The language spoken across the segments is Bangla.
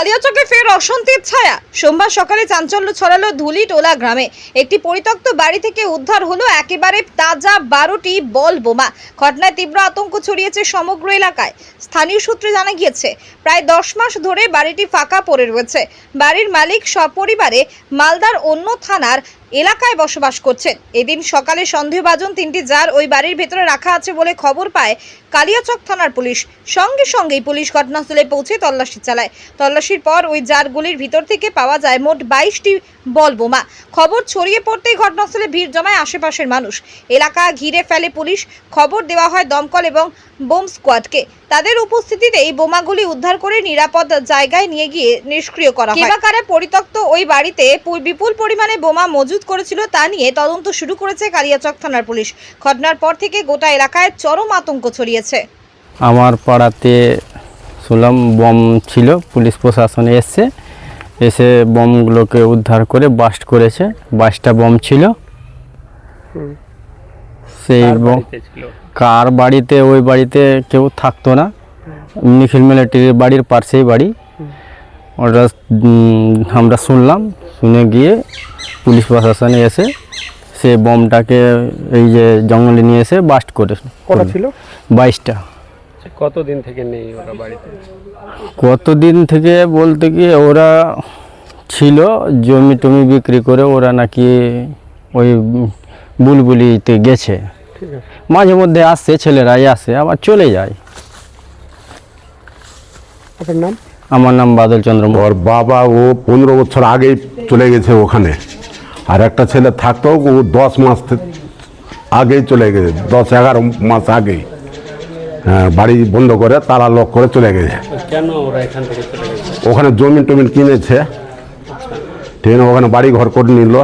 কালিয়াচকে ফের অশান্তির ছায়া। সোমবার সকালে চাঞ্চল্য ছড়ালো ধুলিটোলা গ্রামে। একটি পরিত্যক্ত বাড়ি থেকে উদ্ধার হলো একেবারে তাজা বারোটি বল বোমা। ঘটনায় তীব্র আতঙ্ক ছড়িয়েছে সমগ্র এলাকায়। স্থানীয় সূত্রে জানা গিয়েছে, প্রায় দশ মাস ধরে বাড়িটি ফাঁকা পড়ে রয়েছে। বাড়ির মালিক সপরিবারে মালদার অন্য থানার এলাকায় বসবাস করছেন। এদিন সকালে সন্দেহভাজন তিনটি জার ওই বাড়ির ভেতরে রাখা আছে বলে খবর পায় কালিয়াচক থানার পুলিশ। সঙ্গে সঙ্গেই পুলিশ ঘটনাস্থলে পৌঁছে তল্লাশি চালায়। তল্লাশির পর ওই জারগুলির ভিতর থেকে পাওয়া যায় মোট বাইশটি বল বোমা। খবর ছড়িয়ে পড়তেই ঘটনাস্থলে ভিড় জমায় আশেপাশের মানুষ। এলাকা ঘিরে ফেলে পুলিশ। খবর দেওয়া হয় দমকল এবং বোম স্কোয়াডকে। তাদের উপস্থিতিতেই বোমাগুলি উদ্ধার করে নিরাপদ জায়গায় নিয়ে গিয়ে নিষ্ক্রিয় করা হয়। পরিত্যক্ত ওই বাড়িতে বিপুল পরিমাণে বোমা মজুত করেছিল তা নিয়ে তদন্ত শুরু করেছে কালিয়াচক থানার পুলিশ। ঘটনার পর থেকে গোটা এলাকায় চরম আতঙ্ক ছড়িয়েছে। আমার পাড়াতে শুনলাম বম ছিল পুলিশ প্রশাসন এসছে। এসে বমগুলোকে উদ্ধার করে বাস্ট করেছে। বাইশটা বম ছিল। সেই বম কার বাড়িতে ওই বাড়িতে কেউ থাকতো না। নিখিল মিলিটারির বাড়ির পাশেই বাড়ি। ওটা আমরা শুনলাম শুনে গিয়ে পুলিশ প্রশাসনে এসে সে বমটাকে এই যে জঙ্গলে নিয়ে এসে বাস্ট করে। কটা ছিল? বাইশটা। কতদিন থেকে নেই ওরা বাড়িতে? কতদিন থেকে বলতে কি ওরা ছিল জমি টমি বিক্রি করে ওরা নাকি ওই বুলবুলিতে গেছে। মাঝে মধ্যে আসছে ছেলেরাই আসে আবার চলে যায়। আপনার নাম? আমার নাম বাদল চন্দ্র। ওর বাবা ও পনেরো বছর আগেই চলে গেছে ওখানে। আর একটা ছেলে থাকতো ও দশ মাস আগেই চলে গেছে দশ এগারো মাস আগেই। হ্যাঁ, বাড়ি বন্ধ করে তারা লক করে চলে গেছে। ওখানে জমিন টমিন কিনেছে। ঠিক আছে ওখানে বাড়ি ঘর করে নিল।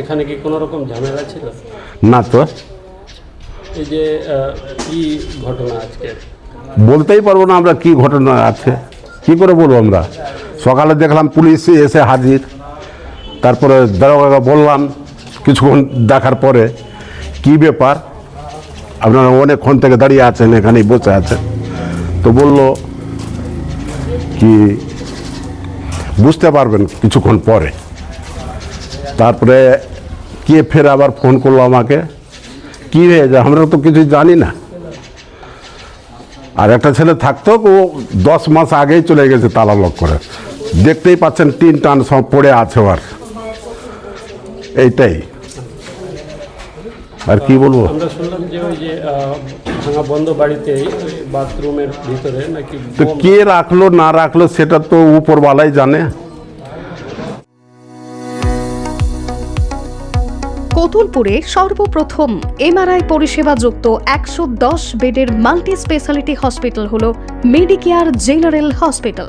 এখানে কি কোনো রকম ঝামেলা ছিল? না তো। এই যে কি ঘটনা আজকে? বলতেই পারব না আমরা কি ঘটনা আছে। কি করে বলব আমরা? সকালে দেখলাম পুলিশ এসে হাজির। তারপরে দারোগাকে বললাম কিছুক্ষণ দেখার পরে, কি ব্যাপার? আপনারা অনেকক্ষণ থেকে দাঁড়িয়ে আছেন, এখানেই বসে আছেন। তো বলল, কি বুঝতে পারবেন কিছুক্ষণ পরে। তারপরে কে ফের আবার ফোন করল আমাকে, কি হয়েছে আমরা তো কিছু জানি না। আর একটা ছেলে থাকতো, ও দশ মাস আগেই চলে গেছে তালা লক করে। দেখতেই পাচ্ছেন তিন টান সব পড়ে আছে আর এইটাই। আর কি বলব? আমরা শুনলাম যে ওই যে ভাঙা বন্ধ বাড়িতে বাথরুমের ভিতরে নাকি তো কে রাখল না রাখল সেটা তো উপরওয়ালাই জানে। কতুলপুরে সর্বপ্রথম এমআরআই পরিষেবা যুক্ত একশো দশ বেডের মাল্টি স্পেশালিটি হসপিটাল হল মেডিকেয়ার জেনারেল হসপিটাল।